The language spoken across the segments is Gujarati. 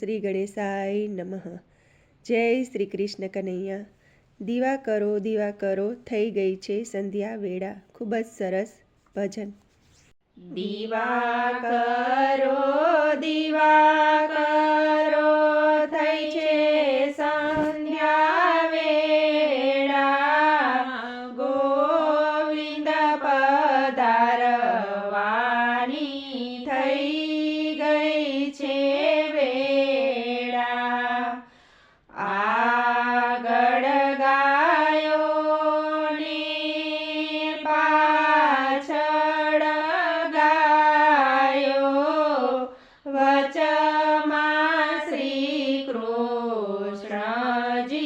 શ્રી ગણેશાય નમઃ. જય શ્રી કૃષ્ણ કનૈયા. દીવા કરો દીવા કરો, થઈ ગઈ છે સંધ્યા વેળા. ખૂબ જ સરસ ભજન. દીવા કરો દીવા કરો, થઈ છે સંધ્યા વેળા. ગોવિંદ પધારવાની થઈ ગઈ છે allí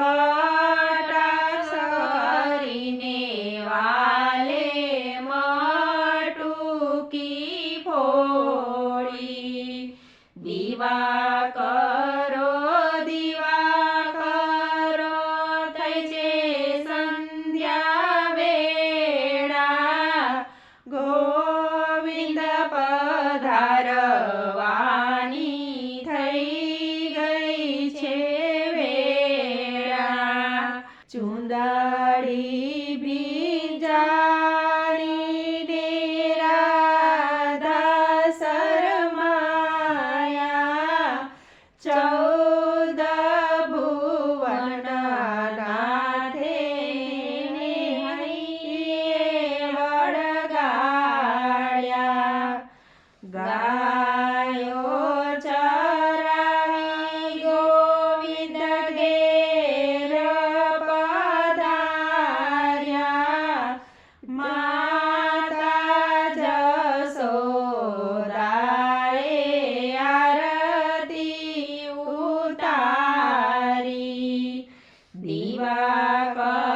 Uh... back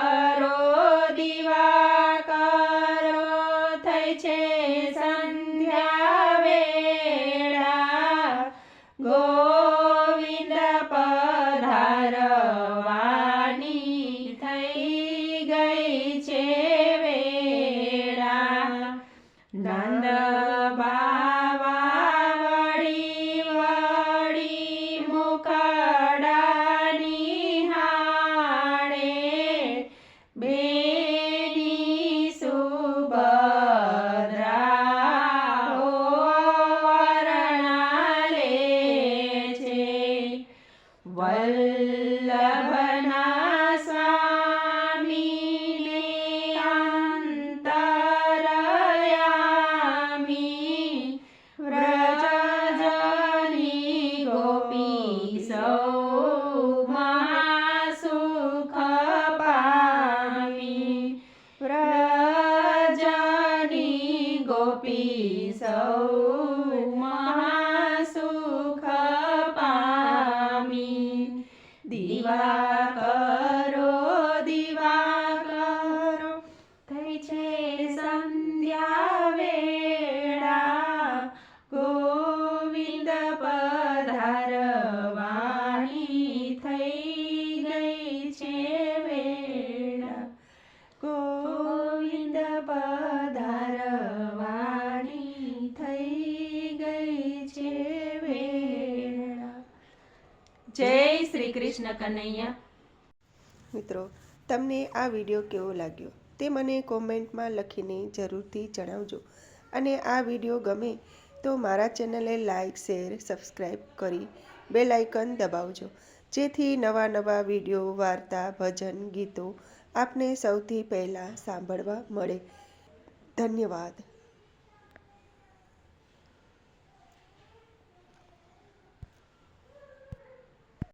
系 Shri Krishna Kanaiya. મિત્રો, તમને આ વીડિયો કેવો લાગ્યો તે મને કોમેન્ટમાં લખીને જરૂરથી જણાવજો. અને આ વીડિયો ગમે તો મારા ચેનલે લાઇક શેર, સબસ્ક્રાઈબ કરી બે લાઇકન દબાવજો. જેથી નવા નવા વીડિયો, વાર્તા, ભજન, ગીતો આપને સૌથી પહેલાં સાંભળવા મળે. ધન્યવાદ.